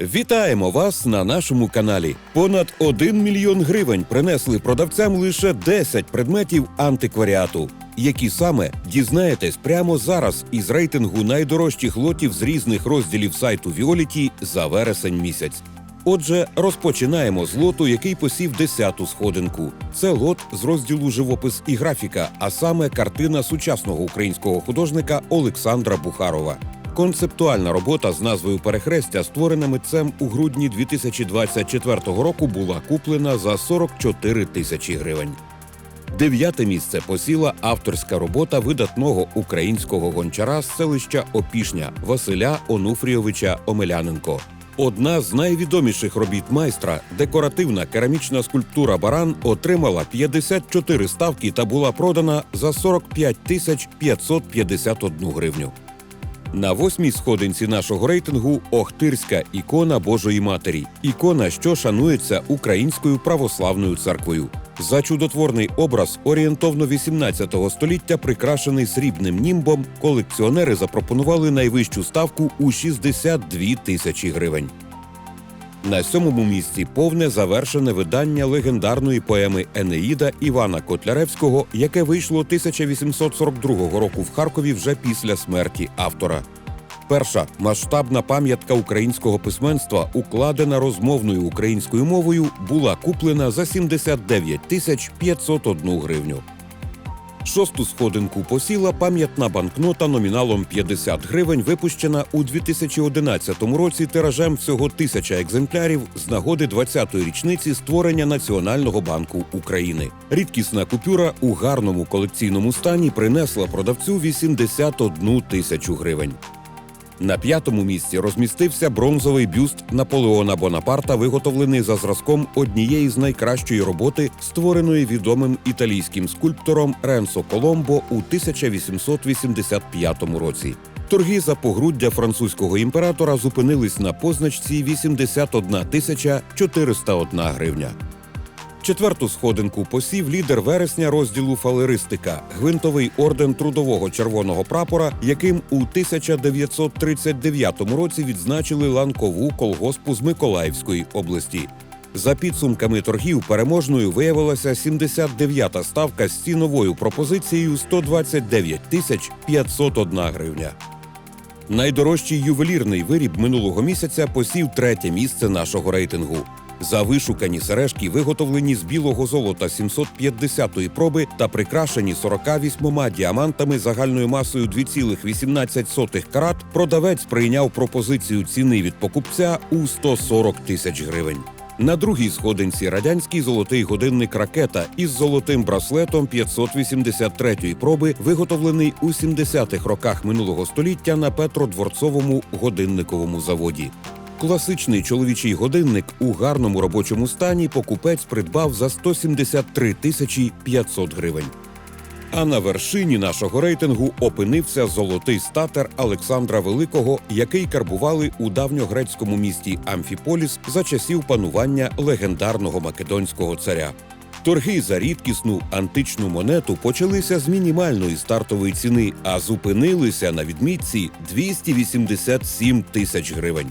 Вітаємо вас на нашому каналі. Понад 1 мільйон гривень принесли продавцям лише 10 предметів антикваріату. Які саме дізнаєтесь прямо зараз із рейтингу найдорожчих лотів з різних розділів сайту Віоліті за вересень місяць. Отже, розпочинаємо з лоту, який посів 10-ту сходинку. Це лот з розділу живопис і графіка, а саме картина сучасного українського художника Олександра Бухарова. Концептуальна робота з назвою Перехрестя, створена митцем у грудні 2024 року, була куплена за 44 тисячі гривень. Дев'яте місце посіла авторська робота видатного українського гончара з селища Опішня Василя Онуфрійовича Омеляненко. Одна з найвідоміших робіт майстра, декоративна керамічна скульптура Баран, отримала 54 ставки та була продана за 45 тисяч 551 гривню. На восьмій сходинці нашого рейтингу Охтирська ікона Божої Матері. Ікона, що шанується Українською православною церквою. За чудотворний образ орієнтовно 18 століття, прикрашений срібним німбом, колекціонери запропонували найвищу ставку у 62 тисячі гривень. На сьомому місці повне завершене видання легендарної поеми Енеїда Івана Котляревського, яке вийшло 1842 року в Харкові вже після смерті автора. Перша масштабна пам'ятка українського письменства, укладена розмовною українською мовою, була куплена за 79 тисяч 501 гривню. Шосту сходинку посіла пам'ятна банкнота номіналом 50 гривень, випущена у 2011 році тиражем всього тисяча екземплярів з нагоди 20-ї річниці створення Національного банку України. Рідкісна купюра у гарному колекційному стані принесла продавцю 81 тисячу гривень. На п'ятому місці розмістився бронзовий бюст Наполеона Бонапарта, виготовлений за зразком однієї з найкращої роботи, створеної відомим італійським скульптором Ренсо Коломбо у 1885 році. Торги за погруддя французького імператора зупинились на позначці 81 тисяча 401 гривня. Четверту сходинку посів лідер вересня розділу фалеристика, гвинтовий орден трудового червоного прапора, яким у 1939 році відзначили ланкову колгоспу з Миколаївської області. За підсумками торгів переможною виявилася 79-та ставка з ціновою пропозицією 129 тисяч 501 гривня. Найдорожчий ювелірний виріб минулого місяця посів третє місце нашого рейтингу. За вишукані сережки, виготовлені з білого золота 750-ї проби та прикрашені 48 діамантами загальною масою 2,18 карат, продавець прийняв пропозицію ціни від покупця у 140 тисяч гривень. На другій сходинці радянський золотий годинник ракета із золотим браслетом 583-ї проби, виготовлений у 70-х роках минулого століття на Петродворцовому годинниковому заводі. Класичний чоловічий годинник у гарному робочому стані покупець придбав за 173 тисячі 500 гривень. А на вершині нашого рейтингу опинився золотий статер Олександра Великого, який карбували у давньогрецькому місті Амфіполіс за часів панування легендарного македонського царя. Торги за рідкісну античну монету почалися з мінімальної стартової ціни, а зупинилися на відмітці 287 тисяч гривень.